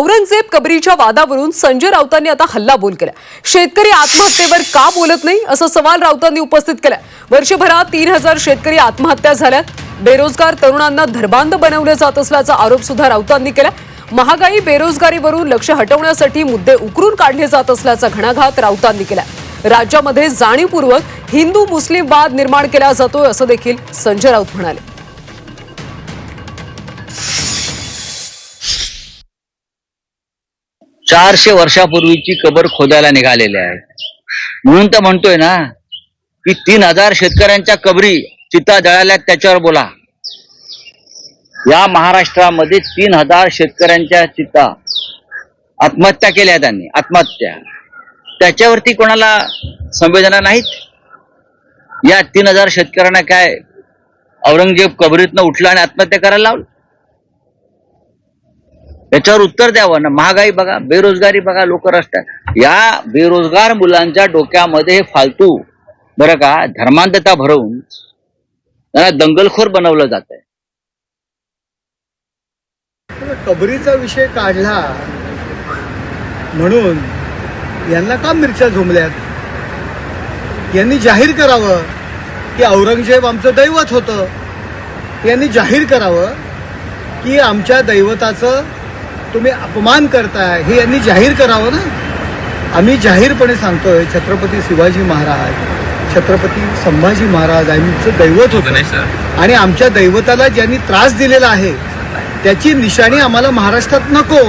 औरंगजेब कबरीच्या वादावरून संजय राऊतांनी आता हल्ला बोल केला शेतकरी आत्महत्येवर का बोलत नाही असा सवाल राऊतांनी उपस्थित केला वर्षभरात तीन हजार शेतकरी आत्महत्या झाल्यात. बेरोजगार तरुणांना धर्बांध बनवलं जात असल्याचा आरोप सुद्धा राऊतांनी केला महागाई बेरोजगारीवरून लक्ष हटवण्यासाठी मुद्दे उकरून काढले जात असल्याचा घणाघात राऊतांनी केला राज्यामध्ये जाणीवपूर्वक हिंदू मुस्लिम वाद निर्माण केला जातोय असं देखील संजय राऊत म्हणाले. चारशे वर्षापूर्वीची कबर खोदायला निघालेली आहेत म्हणून तर म्हणतोय ना की तीन हजार शेतकऱ्यांच्या कबरी चिता जळाल्या त्याच्यावर बोला. या महाराष्ट्रामध्ये तीन हजार शेतकऱ्यांच्या चिता आत्महत्या केल्या त्यांनी आत्महत्या. त्याच्यावरती कोणाला संवेदना नाहीत? या तीन हजार शेतकऱ्यांना काय औरंगजेब कबरीतनं उठला आणि आत्महत्या करायला लावलं? याच्यावर उत्तर द्यावं. ना महागाई बघा बेरोजगारी बघा लोक रस्त्यात. या बेरोजगार मुलांच्या डोक्यामध्ये हे फालतू. बरं का? धर्मांधता भरवून त्यांना दंगलखोर बनवलं जात आहे कबरीचा विषय काढला म्हणून यांना का मिरच्या झुमल्यात? यांनी जाहीर करावं की औरंगजेब आमचं दैवत होतं. यांनी जाहीर करावं की आमच्या दैवताचं तुम्ही अपमान करताय हे यांनी जाहीर करावं ना? आम्ही जाहीरपणे सांगतोय छत्रपती शिवाजी महाराज छत्रपती संभाजी महाराज आमचं दैवत होतं. आणि आमच्या दैवताला ज्यांनी त्रास दिलेला आहे त्याची निशाणी आम्हाला महाराष्ट्रात नको.